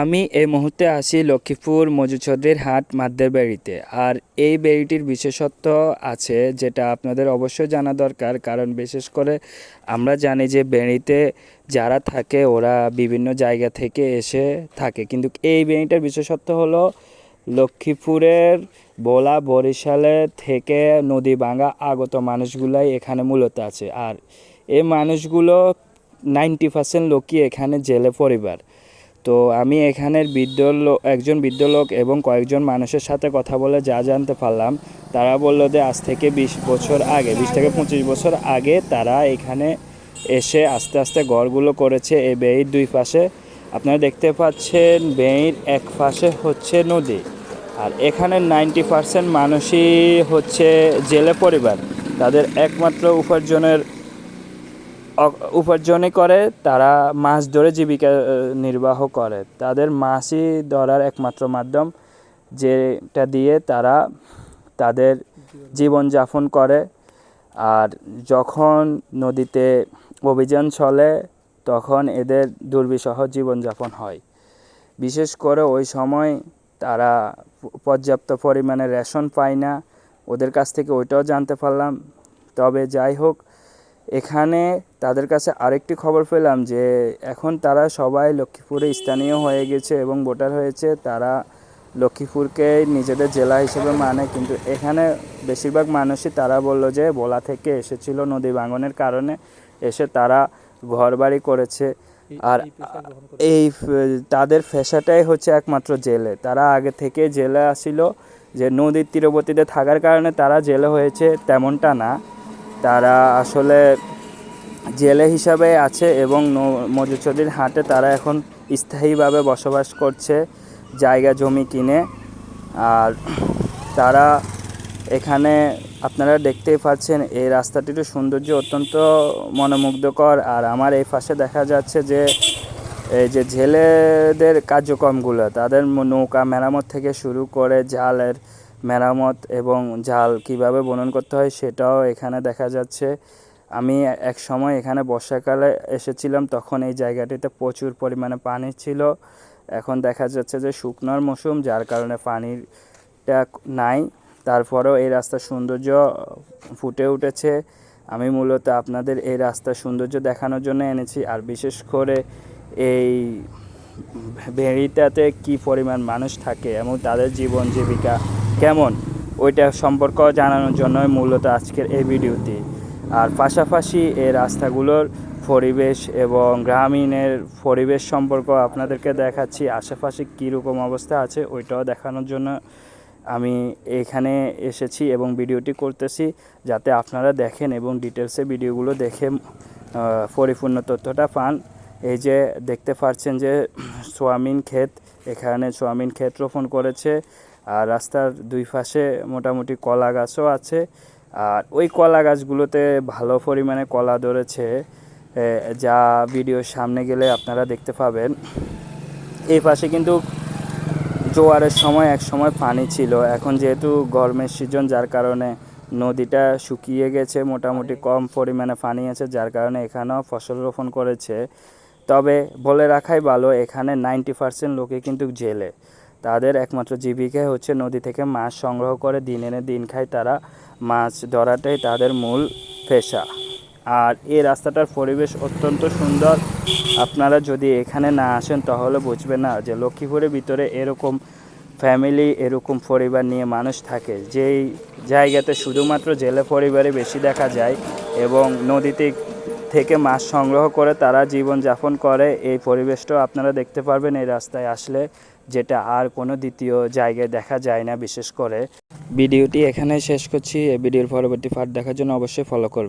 আমি এই মুহূর্তে আছি লক্ষ্মীপুর মজুচৌধুরীর হাট মাদ্দের বাড়িতে। আর এই বাড়িটির বিশেষত্ব আছে যেটা আপনাদের অবশ্যই জানা দরকার, কারণ বিশেষ করে আমরা জানি যে বেড়িতে যারা থাকে ওরা বিভিন্ন জায়গা থেকে এসে থাকে। কিন্তু এই বেড়িটার বিশেষত্ব হলো লক্ষ্মীপুরের বোলা বরিশালে থেকে নদী ভাঙা আগত মানুষগুলাই এখানে মূলত আছে। আর এই মানুষগুলো নাইনটি পার্সেন্ট লোকই এখানে জেলে পরিবার। তো আমি এখানের বৃদ্ধ একজন বৃদ্ধ লোক এবং কয়েকজন মানুষের সাথে কথা বলে যা জানতে পারলাম, তারা বলল যে আজ থেকে বিশ বছর আগে, বিশ থেকে পঁচিশ বছর আগে তারা এখানে এসে আস্তে আস্তে ঘরগুলো করেছে এই বেয়ের দুই পাশে। আপনারা দেখতে পাচ্ছেন বেয়ের এক পাশে হচ্ছে নদী আর এখানে নাইনটি পার্সেন্ট মানুষই হচ্ছে জেলে পরিবার। তাদের একমাত্র উপার্জনের উপার্জনই করে, তারা মাছ ধরে জীবিকা নির্বাহ করে। তাদের মাছই ধরার একমাত্র মাধ্যম, যেটা দিয়ে তারা তাদের জীবনযাপন করে। আর যখন নদীতে অভিযান চলে, তখন এদের দুর্বিষহ জীবনযাপন হয়। বিশেষ করে ওই সময় তারা পর্যাপ্ত পরিমাণে রেশন পায় না। ওদের কাছ থেকে ওইটাও জানতে পারলাম। তবে যাই হোক এখানে তাদের কাছে আরেকটি খবর পেলাম যে এখন তারা সবাই লক্ষ্মীপুরে স্থানীয় হয়ে গেছে এবং ভোটার হয়েছে। তারা লক্ষ্মীপুরকে নিজেদের জেলা হিসেবে মানে কিন্তু এখানে বেশিরভাগ মানুষই তারা বলল যে বোলা থেকে এসেছিল নদী ভাঙনের কারণে এসে তারা ঘরবাড়ি করেছে। আর এই তাদের পেশাটাই হচ্ছে একমাত্র জেলে। তারা আগে থেকে জেলে আসিল যে নদীর তীরবর্তীতে থাকার কারণে তারা জেলে হয়েছে তেমনটা না। তারা আসলে জেলে হিসাবে আছে এবং মজুচৌধুরীর হাটে তারা এখন স্থায়ীভাবে বসবাস করছে, জায়গা জমি কিনে। আর তারা এখানে আপনারা দেখতেই পাচ্ছেন, এই রাস্তাটির সৌন্দর্য অত্যন্ত মনোমুগ্ধকর। আর আমার এই পাশে দেখা যাচ্ছে যে, এই যে জেলেদের কার্যক্রমগুলো, তাদের নৌকা মেরামত থেকে শুরু করে জালের মেরামত এবং জাল কীভাবে বনন করতে হয় সেটাও এখানে দেখা যাচ্ছে। আমি এক সময় এখানে বর্ষাকালে এসেছিলাম, তখন এই জায়গাটিতে প্রচুর পরিমাণে পানি ছিল। এখন দেখা যাচ্ছে যে শুকনোর মৌসুম, যার কারণে পানিটা নাই। তারপরেও এই রাস্তার সৌন্দর্য ফুটে উঠেছে। আমি মূলত আপনাদের এই রাস্তার সৌন্দর্য দেখানোর জন্য এনেছি। আর বিশেষ করে এই ভেড়িটাতে কি পরিমাণ মানুষ থাকে এবং তাদের জীবন জীবিকা কেমন? ওইটা সম্পর্ক জানানোর জন্যই মূলত আজকের এই ভিডিওটি। আর পাশাপাশি এই রাস্তাগুলোর পরিবেশ এবং গ্রামীণের পরিবেশ সম্পর্ক আপনাদেরকে দেখাচ্ছি, আশেপাশে কীরকম অবস্থা আছে ওইটাও দেখানোর জন্য আমি এখানে এসেছি এবং ভিডিওটি করতেছি যাতে আপনারা দেখেন এবং ডিটেলসে ভিডিওগুলো দেখে পরিপূর্ণ তথ্যটা পান। এই যে দেখতে পাচ্ছেন যে সোয়াবিন ক্ষেত, এখানে সোয়াবিন ক্ষেত রোপণ করেছে। আর রাস্তার দুই পাশে মোটামুটি কলা গাছও আছে। আর ওই কলা গাছগুলোতে ভালো পরিমাণে কলা ধরেছে যা ভিডিওর সামনে গেলে আপনারা দেখতে পাবেন। এই পাশে কিন্তু জোয়ারের সময় এক সময় পানি ছিল। এখন যেহেতু গরমের সিজন যার কারণে নদীটা শুকিয়ে গেছে মোটামুটি কম পরিমাণে পানি আছে যার কারণে এখানেও ফসল রোপণ করেছে। তবে বলে রাখাই ভালো এখানে নাইনটি পার্সেন্ট লোকে কিন্তু জেলে। তাদের একমাত্র জীবিকাই হচ্ছে নদী থেকে মাছ সংগ্রহ করে দিন এনে দিন খায় তারা। মাছ ধরাটাই তাদের মূল পেশা। আর এই রাস্তাটার পরিবেশ অত্যন্ত সুন্দর। আপনারা যদি এখানে না আসেন তাহলে বুঝবেন না যে লক্ষ্মীপুরের ভিতরে এরকম ফ্যামিলি, এরকম পরিবার নিয়ে মানুষ থাকে। যেই জায়গাতে শুধুমাত্র জেলে পরিবারে বেশি দেখা যায় এবং নদীতে থেকে মাছ সংগ্রহ করে তারা জীবনযাপন করে, এই পরিবেশটাও আপনারা দেখতে পারবেন এই রাস্তায় আসলে। যেটা আর কোনো দ্বিতীয় জায়গায় দেখা যায় না, বিশেষ করে। ভিডিওটি এখানে শেষ করছি। এই ভিডিওর পরবর্তী পার্ট দেখার জন্য অবশ্যই ফলো করবেন।